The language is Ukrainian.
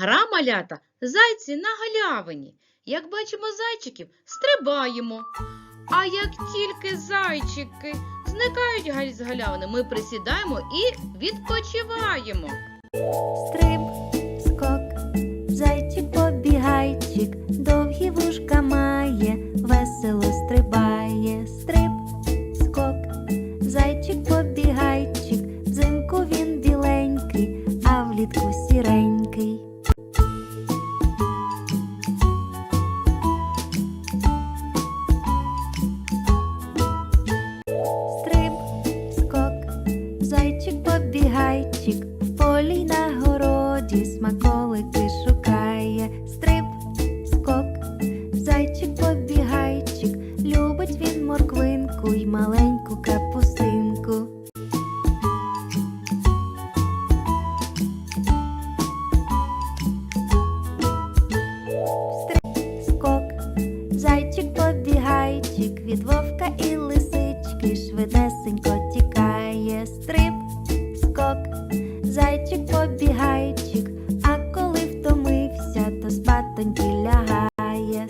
Гра малята зайці на галявині. Як бачимо зайчиків, стрибаємо. А як тільки зайчики зникають з галявини, ми присідаємо і відпочиваємо. Стриб, скок, зайчик побігайчик, довгі вушка має, весело стрибає. Стриб, скок, зайчик побігайчик, взимку він біленький, а влітку сіренький. зайчик побігайчик, в полі на городі смаколики шукає стриб, скок, зайчик побігайчик, любить він морквинку й маленьку капустинку. Стриб, скок, зайчик побігайчик, від вовка і лисички швидесенько тікає стриб садок, зайчик побігайчик, а коли втомився, то спатоньки лягає.